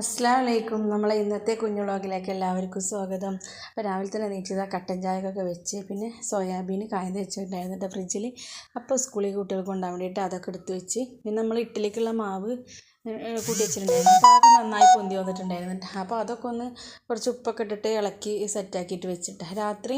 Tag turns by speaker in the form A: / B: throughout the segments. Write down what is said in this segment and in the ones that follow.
A: അസ്സാം വലൈക്കും നമ്മളെ ഇന്നത്തെ കുഞ്ഞു വ്ളോഗിലേക്ക് എല്ലാവർക്കും സ്വാഗതം. അപ്പോൾ രാവിലെ തന്നെ നീച്ചത് കട്ടൻ ചായക്കൊക്കെ വെച്ച് പിന്നെ സോയാബീൻ കായ്ന്ന് വെച്ചിട്ടുണ്ടായിരുന്നിട്ട് ഫ്രിഡ്ജിൽ അപ്പോൾ സ്കൂളിൽ കുട്ടികൾക്ക് കൊണ്ടാൻ വേണ്ടിയിട്ട് അതൊക്കെ എടുത്ത് വെച്ച്. പിന്നെ നമ്മൾ ഇഡ്ഡലിക്കുള്ള മാവ് കൂട്ടി വെച്ചിട്ടുണ്ടായിരുന്നു. അപ്പോൾ അതൊക്കെ നന്നായി പൊന്തി വന്നിട്ടുണ്ടായിരുന്നു. അപ്പോൾ അതൊക്കെ ഒന്ന് കുറച്ച് ഉപ്പൊക്കെ ഇട്ടിട്ട് ഇളക്കി സെറ്റാക്കിയിട്ട് വെച്ചിട്ട്. രാത്രി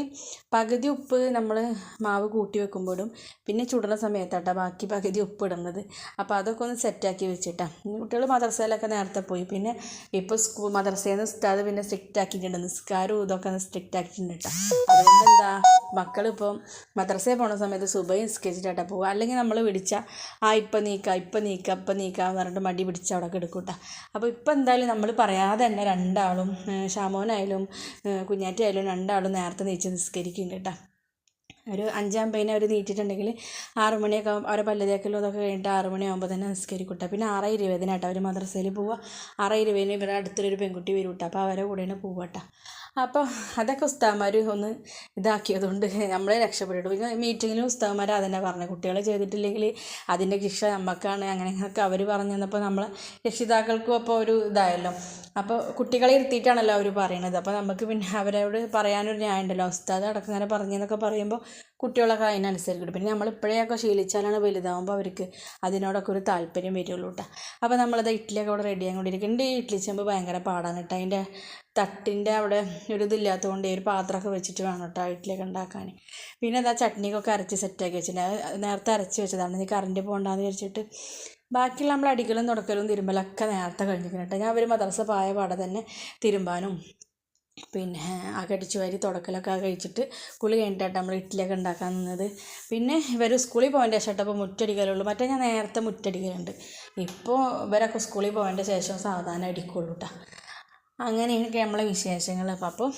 A: പകുതി ഉപ്പ് നമ്മൾ മാവ് കൂട്ടി വെക്കുമ്പോഴും പിന്നെ ചുടുന്ന സമയത്താട്ടോ ബാക്കി പകുതി ഉപ്പ് ഇടുന്നത്. അപ്പോൾ അതൊക്കെ ഒന്ന് സെറ്റാക്കി വെച്ചിട്ടാണ് കുട്ടികൾ മദ്രസയിലൊക്കെ നേരത്തെ പോയി. പിന്നെ ഇപ്പോൾ സ്കൂൾ മദ്രസയിൽ നിന്ന് ഉസ്താദ് പിന്നെ സ്ട്രിക്റ്റ് ആക്കിയിട്ടുണ്ട്. നിസ്കാരവും ഇതൊക്കെ സ്ട്രിക്റ്റ് ആക്കിയിട്ടുണ്ട് കേട്ടോ അതുകൊണ്ട് എന്താ മക്കളിപ്പം മദ്രസയിൽ പോണ സമയത്ത് സുബൈ നിസ്കരിച്ചിട്ടാ പോകുക അല്ലെങ്കിൽ നമ്മൾ വിളിച്ചാൽ ആ ഇപ്പം നീക്കാം ഇപ്പം നീക്കാം ഇപ്പം നീക്കാം എന്ന് പറഞ്ഞിട്ട് മടി പിടിച്ച് അവിടെ കിടക്കൂട്ട. അപ്പോൾ ഇപ്പം എന്തായാലും നമ്മൾ പറയാതെ തന്നെ രണ്ടാളും ഷാമോനായാലും കുഞ്ഞാറ്റയായാലും രണ്ടാളും നേരത്തെ നീച്ച് നിസ്കരിക്കുന്നുണ്ട് കേട്ടോ ഒരു അഞ്ചാം പൈന അവർ നീറ്റിട്ടുണ്ടെങ്കിൽ ആറ് മണിയൊക്കെ ആകും അവരെ പല്ല് തേക്കലും അതൊക്കെ കഴിഞ്ഞിട്ട് ആറ് മണിയാകുമ്പോൾ തന്നെ നിസ്കരിക്കൂട്ട. പിന്നെ ആറ് ഇരുപതിനാട്ടോ അവർ മദ്രസയിൽ പോവുക. ആറ് ഇരുപതിന് ഇവരുടെ അടുത്തൊരു പെൺകുട്ടി വരും കേട്ടോ അപ്പോൾ അവരെ കൂടെയാണ് പോവട്ടോ അപ്പോൾ അതൊക്കെ ഉസ്താവന്മാർ ഒന്ന് ഇതാക്കിയതുകൊണ്ട് നമ്മളെ രക്ഷപ്പെട്ടു പിന്നെ മീറ്റിങ്ങിലും ഉസ്താവന്മാർ അതന്നെ പറഞ്ഞു. കുട്ടികളെ ചെയ്തിട്ടില്ലെങ്കിൽ അതിന്റെ ശിക്ഷ നമുക്കാണ് അങ്ങനെയൊക്കെ അവർ പറഞ്ഞു തന്നപ്പോൾ നമ്മളെ രക്ഷിതാക്കൾക്കും അപ്പോൾ ഒരു ഇതായല്ലോ. അപ്പോൾ കുട്ടികളെ ഇരുത്തിയിട്ടാണല്ലോ അവർ പറയണത്. അപ്പോൾ നമുക്ക് പിന്നെ അവരോട് പറയാനൊരു ന്യായം ഉണ്ടല്ലോ ഉസ്താദ് അടക്കം ഇങ്ങനെ പറഞ്ഞെന്നൊക്കെ പറയുമ്പോൾ കുട്ടികളൊക്കെ അതിനനുസരിക്കും പിന്നെ നമ്മൾ ശീലിച്ചാലാണ് വലുതാവുമ്പോൾ അവർക്ക് അതിനോടൊക്കെ ഒരു താല്പര്യം വരുള്ളൂ കേട്ടോ അപ്പോൾ നമ്മളത് ഇഡ്ഡലിയൊക്കെ അവിടെ റെഡി ആയിക്കൊണ്ടിരിക്കുന്നുണ്ട് ഈ ഇഡ്ഡലി ചെമ്പ് ഭയങ്കര പാടാണ് കേട്ടോ അതിന്റെ തട്ടിന്റെ അവിടെ ഒരു ഇതില്ലാത്തതുകൊണ്ട് ഒരു പാത്രമൊക്കെ വെച്ചിട്ട് വേണം കേട്ടോ ഇഡ്ഡലിയൊക്കെ ഉണ്ടാക്കാൻ പിന്നെ അതാ ചട്നിക്കൊക്കെ അരച്ച് സെറ്റാക്കി വെച്ചിട്ടുണ്ട്. നേരത്തെ അരച്ച് വെച്ചതാണ്. ഇനി കറണ്ട് പോകണ്ടെന്ന് വിചാരിച്ചിട്ട് ബാക്കിയുള്ള നമ്മൾ അടിക്കലും തുടക്കലും തിരുമ്പലൊക്കെ നേരത്തെ കഴിഞ്ഞിരിക്കണം കേട്ടോ ഞാൻ ഒരു മദ്രസ പായ പാടെ തന്നെ തിരുമ്പാനും പിന്നെ ആ കടിച്ചു വാരി തുടക്കലൊക്കെ കഴിച്ചിട്ട് കുളി കഴിഞ്ഞിട്ടാണ് നമ്മൾ ഇഡ്ഡലിയൊക്കെ ഉണ്ടാക്കാൻ നിന്നത്. പിന്നെ ഇവർ സ്കൂളിൽ പോകേണ്ട ശേഷം അപ്പോൾ മുറ്റടിക്കലുള്ളൂ. മറ്റേ ഞാൻ നേരത്തെ മുറ്റടിക്കലുണ്ട്. ഇപ്പോൾ ഇവരൊക്കെ സ്കൂളിൽ പോകേണ്ട ശേഷം സാധാരണ അടിക്കുള്ളൂ കേട്ടോ. അങ്ങനെയൊക്കെ നമ്മളെ വിശേഷങ്ങൾ അപ്പം അപ്പോൾ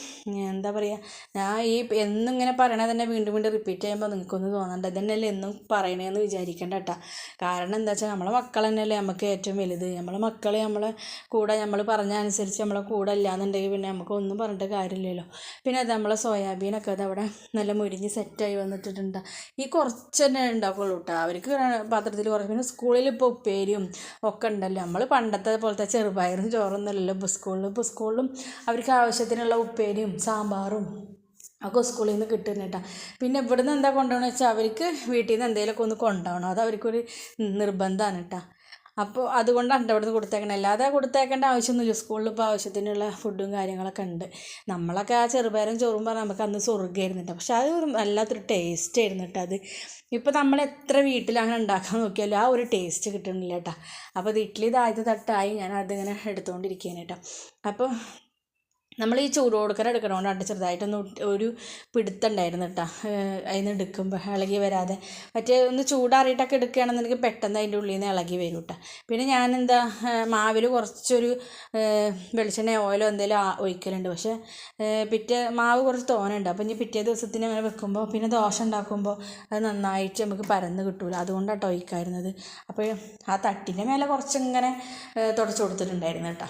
A: എന്താ പറയുക ഞാൻ ഈ എന്നും ഇങ്ങനെ പറയണത് തന്നെ വീണ്ടും വീണ്ടും റിപ്പീറ്റ് ചെയ്യുമ്പോൾ നിങ്ങൾക്കൊന്ന് തോന്നണ്ട. ഇതന്നെയല്ലേ എന്നും പറയണേന്ന് വിചാരിക്കേണ്ട കേട്ടോ കാരണം എന്താ വെച്ചാൽ നമ്മളെ മക്കൾ തന്നെയല്ലേ നമുക്ക് ഏറ്റവും വലുത്. നമ്മളെ മക്കൾ നമ്മളെ കൂടെ നമ്മൾ പറഞ്ഞ അനുസരിച്ച് നമ്മളെ കൂടെ ഇല്ലാന്നുണ്ടെങ്കിൽ പിന്നെ നമുക്ക് ഒന്നും പറഞ്ഞിട്ട് കാര്യമില്ലല്ലോ. പിന്നെ അത് നമ്മളെ സോയാബീനൊക്കെ അത് അവിടെ നല്ല മുരിഞ്ഞ് സെറ്റായി വന്നിട്ടുണ്ട് ഈ കുറച്ച് തന്നെ ഉണ്ടാക്കുള്ളൂ കേട്ടോ അവർക്ക് പാത്രത്തിൽ കുറച്ച്. പിന്നെ സ്കൂളിൽ ഇപ്പോൾ ഉപ്പേരിയും ഒക്കെ ഉണ്ടല്ലോ. നമ്മൾ പണ്ടത്തെ പോലത്തെ ചെറുപയറും ചോറൊന്നുമല്ലല്ലോ ഇപ്പോൾ സ്കൂളിൽ ഇപ്പോൾ സ്കൂളിലും അവർക്ക് ആവശ്യത്തിനുള്ള ഉപ്പേരിയും സാമ്പാറും ഒക്കെ സ്കൂളിൽ നിന്ന് കിട്ടുന്നേട്ടാ പിന്നെ ഇവിടുന്ന് എന്താ കൊണ്ടുപോകണമെന്ന് വെച്ചാൽ അവർക്ക് വീട്ടിൽ നിന്ന് എന്തെങ്കിലുമൊക്കെ ഒന്ന് കൊണ്ടുപോകണം. അത് അവർക്കൊരു നിർബന്ധമാണ് കേട്ടോ. അപ്പോൾ അതുകൊണ്ടാണ് എന്റെ ഇവിടുന്ന് കൊടുത്തേക്കണത് അല്ലാതെ കൊടുത്തേക്കേണ്ട ആവശ്യമൊന്നുമില്ല. സ്കൂളിൽ ഇപ്പോൾ ആവശ്യത്തിനുള്ള ഫുഡും കാര്യങ്ങളൊക്കെ ഉണ്ട്. നമ്മളൊക്കെ ആ ചെറുപയറും ചോറും പറഞ്ഞാൽ നമുക്ക് അന്ന് സ്വർഗമായിരുന്നു കേട്ടോ പക്ഷെ അത് വല്ലാത്തൊരു ടേസ്റ്റ് ആയിരുന്നു കേട്ടോ അത്. ഇപ്പോൾ നമ്മൾ എത്ര വീട്ടിൽ അങ്ങനെ ഉണ്ടാക്കാൻ നോക്കിയാലും ആ ഒരു ടേസ്റ്റ് കിട്ടണില്ല കേട്ടോ. അപ്പോൾ ഇത് ഇഡ്ഡലി ഇതായത് തട്ടായി. ഞാൻ അതിങ്ങനെ എടുത്തുകൊണ്ടിരിക്കുകയാണ് കേട്ടോ. അപ്പോൾ നമ്മൾ ഈ ചൂട് കൊടുക്കൽ എടുക്കണോണ്ടാണ് ചെറുതായിട്ടൊന്ന് ഒരു പിടുത്തുണ്ടായിരുന്നു കേട്ടോ അതിന് എടുക്കുമ്പോൾ ഇളകി വരാതെ. മറ്റേ ഒന്ന് ചൂടാറിയിട്ടൊക്കെ എടുക്കുകയാണെന്നുണ്ടെങ്കിൽ പെട്ടെന്ന് അതിന്റെ ഉള്ളിൽ നിന്ന് ഇളകി വരും കേട്ടോ പിന്നെ ഞാനെന്താ മാവിൽ കുറച്ചൊരു വെളിച്ചെണ്ണ ഓയിലോ എന്തെങ്കിലും ഒഴിക്കലുണ്ട്. പക്ഷേ പിറ്റേ മാവ് കുറച്ച് തോനുണ്ട് അപ്പോൾ ഇനി പിറ്റേ ദിവസത്തിന് അങ്ങനെ വെക്കുമ്പോൾ പിന്നെ ദോശ ഉണ്ടാക്കുമ്പോൾ അത് നന്നായിട്ട് നമുക്ക് പരന്ന് കിട്ടൂല. അതുകൊണ്ടാണ് ഒഴിക്കായിരുന്നത്. അപ്പോൾ ആ തട്ടിന്റെ മേലെ കുറച്ചിങ്ങനെ തുടച്ച് കൊടുത്തിട്ടുണ്ടായിരുന്നു കേട്ടോ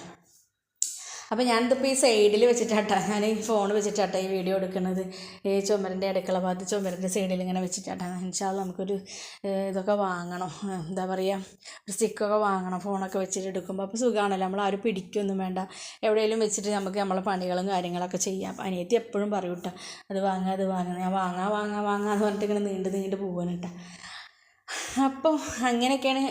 A: അപ്പോൾ ഞാനിതിപ്പോൾ ഈ സൈഡിൽ വെച്ചിട്ടാട്ടാ ഞാൻ ഈ ഫോൺ വെച്ചിട്ടാട്ടാ ഈ വീഡിയോ എടുക്കുന്നത് ഈ ചുമരിന്റെ അടുക്കള ഭാഗത്ത് ചുമരിന്റെ സൈഡിൽ ഇങ്ങനെ വെച്ചിട്ടാട്ടാ. ഇൻഷാല്ല നമുക്കൊരു ഇതൊക്കെ വാങ്ങണം. എന്താ പറയുക ഒരു സ്റ്റിക്കൊക്കെ വാങ്ങണം ഫോണൊക്കെ വെച്ചിട്ട് എടുക്കുമ്പോൾ അപ്പോൾ സുഖമാണല്ലോ നമ്മൾ ആരും പിടിക്കൊന്നും വേണ്ട. എവിടെയെങ്കിലും വെച്ചിട്ട് നമുക്ക് നമ്മളെ പണികളും കാര്യങ്ങളൊക്കെ ചെയ്യാം. അനിയത്തി എപ്പോഴും പറയും കേട്ടോ അത് വാങ്ങാം അത് വാങ്ങാം. ഞാൻ വാങ്ങാ വാങ്ങാ വാങ്ങാന്ന് പറഞ്ഞിട്ട് ഇങ്ങനെ നീണ്ട് നീണ്ട് പോകാനിട്ടാ അപ്പോൾ അങ്ങനെയൊക്കെയാണ്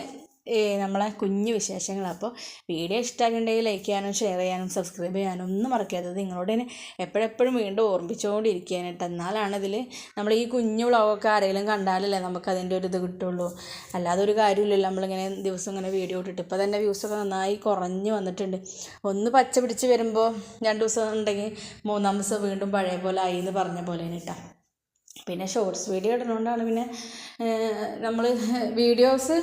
A: നമ്മളെ കുഞ്ഞു വിശേഷങ്ങൾ അപ്പോൾ വീഡിയോ ഇഷ്ടമായിട്ടുണ്ടെങ്കിൽ ലൈക്ക് ചെയ്യാനും ഷെയർ ചെയ്യാനും സബ്സ്ക്രൈബ് ചെയ്യാനും ഒന്നും മറക്കരുത്. നിങ്ങളോട് തന്നെ എപ്പോഴെപ്പോഴും വീണ്ടും ഓർമ്മിച്ചുകൊണ്ടിരിക്കാനായിട്ട് എന്നാലാണ് ഇതിൽ നമ്മൾ ഈ കുഞ്ഞു വ്ളോഗൊക്കെ ആരെങ്കിലും കണ്ടാലല്ലേ നമുക്ക് അതിന്റെ ഒരു ഇത് കിട്ടുള്ളൂ. അല്ലാതെ ഒരു കാര്യമില്ലല്ലോ. നമ്മളിങ്ങനെ ദിവസം ഇങ്ങനെ വീഡിയോ ഇട്ടിട്ട്. ഇപ്പോൾ തന്നെ വ്യൂസൊക്കെ നന്നായി കുറഞ്ഞു വന്നിട്ടുണ്ട്. ഒന്ന് പച്ച പിടിച്ച് വരുമ്പോൾ രണ്ട് ദിവസം ഉണ്ടെങ്കിൽ മൂന്നാം ദിവസം വീണ്ടും പഴയ പോലെ ആയി എന്ന് പറഞ്ഞ പോലെ കേട്ടോ. പിന്നെ ഷോർട്സ് വീഡിയോ ഇടുന്നതുകൊണ്ടാണ് പിന്നെ നമ്മൾ വീഡിയോസ്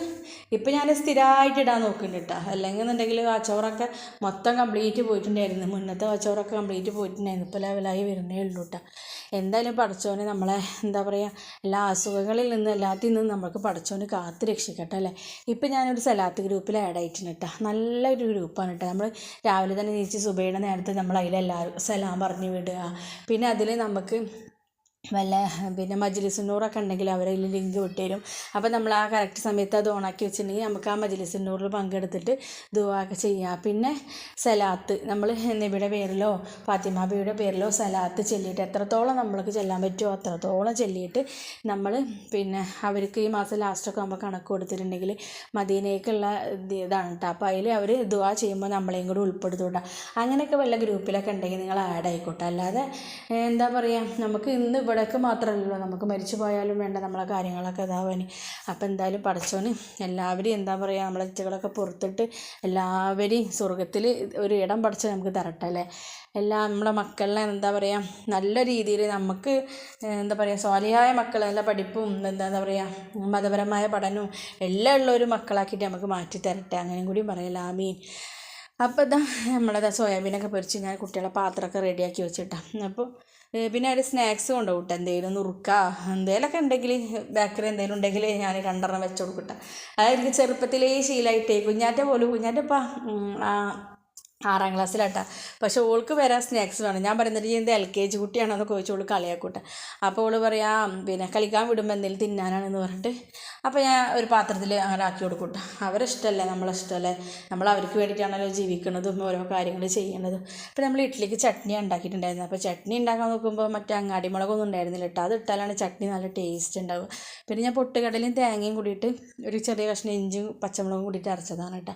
A: ഇപ്പം ഞാൻ സ്ഥിരമായിട്ട് ഇടാൻ നോക്കുന്നുണ്ട് കേട്ടോ അല്ലെങ്കിൽ എന്നുണ്ടെങ്കിൽ കച്ചവറൊക്കെ മൊത്തം കംപ്ലീറ്റ് പോയിട്ടുണ്ടായിരുന്നു. മുന്നത്തെ കച്ചവറൊക്കെ കംപ്ലീറ്റ് പോയിട്ടുണ്ടായിരുന്നു. ഇപ്പോൾ ലെവലായി വരുന്നേ ഉള്ളൂ കേട്ടോ എന്തായാലും പഠിച്ചോനെ നമ്മളെ എന്താ പറയുക എല്ലാ അസുഖങ്ങളിൽ നിന്ന് എല്ലാത്തിൽ നിന്നും നമുക്ക് പഠിച്ചോന് കാത്ത് രക്ഷിക്കട്ടെ അല്ലേ? ഇപ്പം ഞാനൊരു സലാത്ത് ഗ്രൂപ്പിൽ ആഡ് ആയിട്ടുണ്ട് കേട്ടോ നല്ലൊരു ഗ്രൂപ്പാണ് കേട്ടോ നമ്മൾ രാവിലെ തന്നെ തിരിച്ച് സുബൈയുടെ നേരത്തെ നമ്മൾ അതിലെല്ലാവരും സലാം പറഞ്ഞു വിടുക. പിന്നെ അതിൽ നമുക്ക് വല്ല പിന്നെ മജ്ലിസുന്നൂറൊക്കെ ഉണ്ടെങ്കിൽ അവരതിൽ ലിങ്ക് വിട്ടുതരും. അപ്പോൾ നമ്മൾ ആ കറക്റ്റ് സമയത്ത് അത് ഓണാക്കി വെച്ചിട്ടുണ്ടെങ്കിൽ നമുക്ക് ആ മജ്ലിസുന്നൂറിൽ പങ്കെടുത്തിട്ട് ദുആ ഒക്കെ ചെയ്യാം. പിന്നെ സലാത്ത്. നമ്മൾ നബിയുടെ പേരിലോ ഫാത്തിമാബിയുടെ പേരിലോ സലാത്ത് ചെല്ലിയിട്ട് എത്രത്തോളം നമ്മൾക്ക് ചെല്ലാൻ പറ്റുമോ അത്രത്തോളം ചെല്ലിയിട്ട് നമ്മൾ പിന്നെ അവർക്ക് ഈ മാസം ലാസ്റ്റൊക്കെ ആകുമ്പോൾ കണക്ക് കൊടുത്തിട്ടുണ്ടെങ്കിൽ മദീനയ്ക്കുള്ള ഇത് ഇതാണ് കേട്ടോ അപ്പോൾ അതിൽ അവർ ദുആ ചെയ്യുമ്പോൾ നമ്മളെയും കൂടി ഉൾപ്പെടുത്തൂട്ടാ അങ്ങനെയൊക്കെ വല്ല ഗ്രൂപ്പിലൊക്കെ ഉണ്ടെങ്കിൽ നിങ്ങൾ ആഡ് ആയിക്കോട്ടെ. അല്ലാതെ എന്താ പറയുക നമുക്ക് ഇന്ന് ഇവിടേക്ക് മാത്രമല്ലല്ലോ. നമുക്ക് മരിച്ചു പോയാലും വേണ്ട നമ്മളെ കാര്യങ്ങളൊക്കെ ഇതാവാൻ അപ്പം എന്തായാലും പഠിച്ചോന് എല്ലാവരും എന്താ പറയുക നമ്മളെ ഇച്ചകളൊക്കെ പുറത്തിട്ട് എല്ലാവരെയും സ്വർഗത്തിൽ ഒരു ഇടം പഠിച്ച് നമുക്ക് തരട്ടെ അല്ലേ? എല്ലാ നമ്മളെ മക്കളിനെ എന്താ പറയുക നല്ല രീതിയിൽ നമുക്ക് എന്താ പറയുക സ്വാലിയായ മക്കൾ നല്ല പഠിപ്പും എന്താ പറയുക മതപരമായ പഠനവും എല്ലാം ഉള്ള ഒരു മക്കളാക്കിയിട്ട് നമുക്ക് മാറ്റി തരട്ടെ. അങ്ങനെയും കൂടി പറയല. ആമീൻ. അപ്പോൾ ഇതാ നമ്മളത് സോയാബീനൊക്കെ പൊരിച്ച് ഞാൻ കുട്ടികളെ പാത്രമൊക്കെ റെഡിയാക്കി വെച്ചിട്ടാണ് അപ്പോൾ പിന്നെ ഒരു സ്നാക്സ് കൊണ്ടു കൂട്ടാം എന്തെങ്കിലും നുറുക്ക എന്തെങ്കിലുമൊക്കെ ഉണ്ടെങ്കിൽ ബേക്കറി എന്തെങ്കിലും ഉണ്ടെങ്കിൽ ഞാൻ രണ്ടെണ്ണം വെച്ച് കൊടുക്കട്ടെ അത് എനിക്ക് ചെറുപ്പത്തിലേ ശീലമായിട്ടേ കുഞ്ഞാറ്റ പോലും കുഞ്ഞാറ്റപ്പാ ആറാം ക്ലാസ്സിലാട്ടാ. പക്ഷേ ഓൾക്ക് വരാൻ സ്നാക്സ് വേണം. ഞാൻ പറയുന്നത് ഈ എന്ത് എൽ കെ ജി കുട്ടിയാണോ എന്നൊക്കെ കളിയാക്കൂട്ടെ. അപ്പോൾ ഓൾ പറയാ പിന്നെ കളിക്കാൻ വിടുമ്പോൾ എന്തെങ്കിലും തിന്നാനാണെന്ന് പറഞ്ഞിട്ട്. അപ്പോൾ ഞാൻ ഒരു പാത്രത്തിൽ അങ്ങനെ ആക്കി കൊടുക്കൂട്ടെ. അവരെ ഇഷ്ടമല്ലേ നമ്മളെ നമ്മൾ അവർക്ക് വേണ്ടിയിട്ടാണല്ലോ ജീവിക്കുന്നതും ഓരോ കാര്യങ്ങൾ ചെയ്യണതും അപ്പോൾ നമ്മൾ ഇഡ്ഡലിക്ക് ചട്നി ഉണ്ടാക്കിയിട്ടുണ്ടായിരുന്നു. അപ്പോൾ ചട്നി ഉണ്ടാക്കാൻ നോക്കുമ്പോൾ മറ്റേ അങ്ങാടി മുളകൊന്നും ഉണ്ടായിരുന്നില്ല കേട്ടോ. അത് ഇട്ടാലാണ് ചട്നി നല്ല ടേസ്റ്റ് ഉണ്ടാവുക. പിന്നെ ഞാൻ പൊട്ടുകടലയും തേങ്ങയും കൂടിയിട്ട് ഒരു ചെറിയ കഷ്ണം ഇഞ്ചും പച്ചമുളകും കൂടിയിട്ട് അരച്ചതാണ് കേട്ടോ.